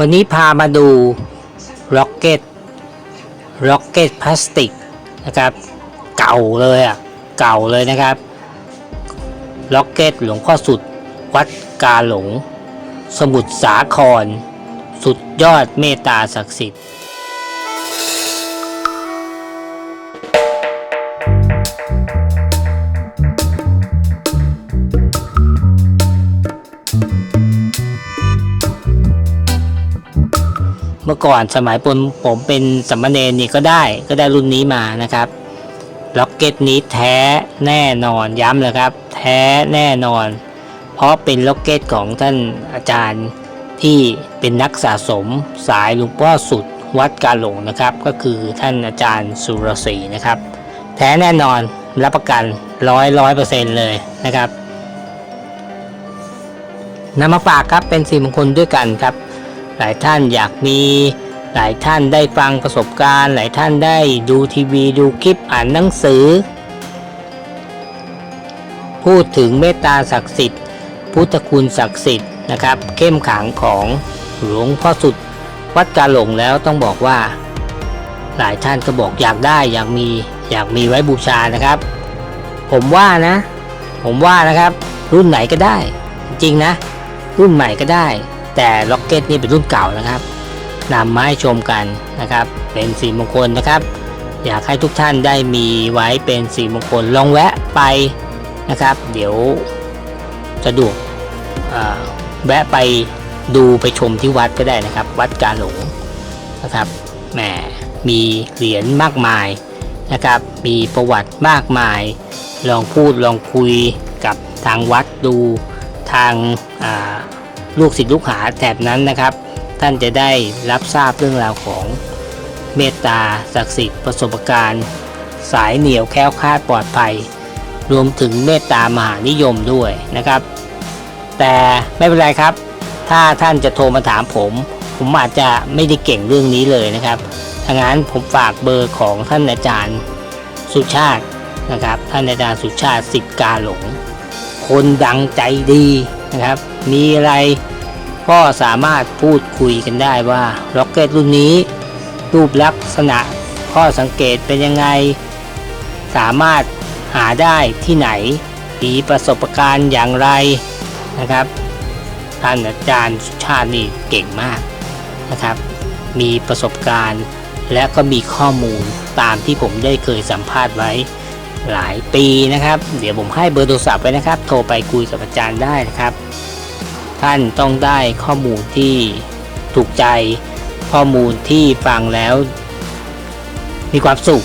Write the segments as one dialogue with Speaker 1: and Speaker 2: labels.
Speaker 1: วันนี้พามาดูร็อกเก็ตร็อกเก็ตพลาสติกนะครับ เก่าเลยอะเก่าเลยนะครับร็อกเก็ตหลวงพ่อสุด วัดกาหลง สมุทรสาคร สุดยอดเมตตาศักดิ์สิทธิ์ เมื่อก่อนสมัยผมผมเป็นสัมมเนรนี่ก็ได้ก็ได้รุ่นนี้มานะครับล็อกเก็ตนี้แท้แน่นอนย้ำเลยครับ แท้แน่นอน เพราะเป็นล็อกเก็ตของท่านอาจารย์ที่เป็นนักสะสมสายหลวงพ่อสุดวัดกาหลงนะครับ ก็คือท่านอาจารย์สุรศรีนะครับ แท้แน่นอนรับประกันร้อยร้อยเปอร์เซ็นต์เลยนะครับนำมาฝากครับเป็นสิ่มงคลด้วยกันครับ หลายท่านอยากมี หลายท่านได้ฟังประสบการณ์ หลายท่านได้ดูทีวีดูคลิปอ่านหนังสือ พูดถึงเมตตาศักดิ์สิทธิ์ พุทธคุณศักดิ์สิทธิ์นะครับ เข้มขังของหลวงพ่อสุดวัดกาหลงแล้วต้องบอกว่า หลายท่านก็บอกอยากได้อยากมีอยากมีไว้บูชานะครับ ผมว่านะ ผมว่านะครับ รุ่นไหนก็ได้ จริงนะ รุ่นใหม่ก็ได้ แต่ล็อกเก็ตนี่เป็นรุ่นเก่านะครับนำมาให้ชมกันนะครับ เป็นสีมงคลนะครับ อยากให้ทุกท่านได้มีไว้เป็นสีมงคลลองแวะไปนะครับ เดี๋ยวสะดวกแวะไปดูไปชมที่วัดก็ได้นะครับ วัดกาหลงนะครับแหมมีเหรียญมากมายนะครับ มีประวัติมากมาย ลองพูดลองคุยกับทางวัดดูทางอ ลูกศิษย์ลูกหาแถบนั้นนะครับ ท่านจะได้รับทราบเรื่องราวของเมตตาศักดิ์สิทธิ์ประสบการณ์ สายเหนียวแค้วคาดปลอดภัย รวมถึงเมตตามหานิยมด้วยนะครับ แต่ไม่เป็นไรครับ ถ้าท่านจะโทรมาถามผม ผมอาจจะไม่ได้เก่งเรื่องนี้เลยนะครับถ้างั้นผมฝากเบอร์ของท่านอาจารย์สุชาตินะครับ ท่านอาจารย์สุชาติสิทธิกาหลง คนดังใจดี นะครับ มีอะไรก็สามารถพูดคุยกันได้ว่าร็อกเก็ตรุ่นนี้ รูปลักษณะข้อสังเกตเป็นยังไง สามารถหาได้ที่ไหนมีประสบการณ์อย่างไรนะครับ ท่านอาจารย์สุชาตินี่เก่งมากนะครับ มีประสบการณ์และก็มีข้อมูลตามที่ผมได้เคยสัมภาษณ์ไว้ หลายปีนะครับ เดี๋ยวผมให้เบอร์โทรศัพท์ไว้นะครับ โทรไปคุยกับอาจารย์ได้นะครับ ท่านต้องได้ข้อมูลที่ถูกใจ ข้อมูลที่ฟังแล้ว มีความสุข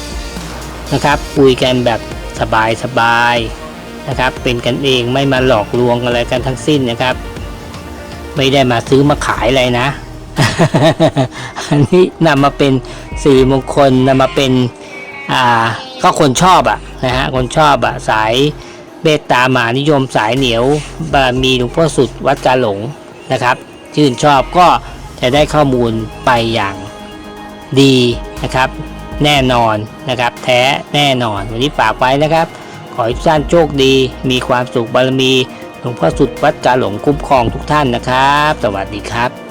Speaker 1: นะครับ คุยกันแบบสบายสบายๆนะครับ เป็นกันเองไม่มาหลอกลวงอะไรกันทั้งสิ้นนะครับ ไม่ได้มาซื้อมาขายอะไรนะ อันนี้นำมาเป็นสีมงคลนำมาเป็นอ่า ก็คนชอบอะนะฮะคนชอบอะสายเบตตามานิยมสายเหนียวบารมีหลวงพ่อสุดวัดกาหลงนะครับชื่นชอบก็จะได้ข้อมูลไปอย่างดีนะครับ แน่นอนนะครับ แท้แน่นอนวันนี้ฝากไว้นะครับ ขอให้ทุกท่านโชคดี มีความสุขบารมีหลวงพ่อสุดวัดกาหลงคุ้มครองทุกท่านนะครับ สวัสดีครับ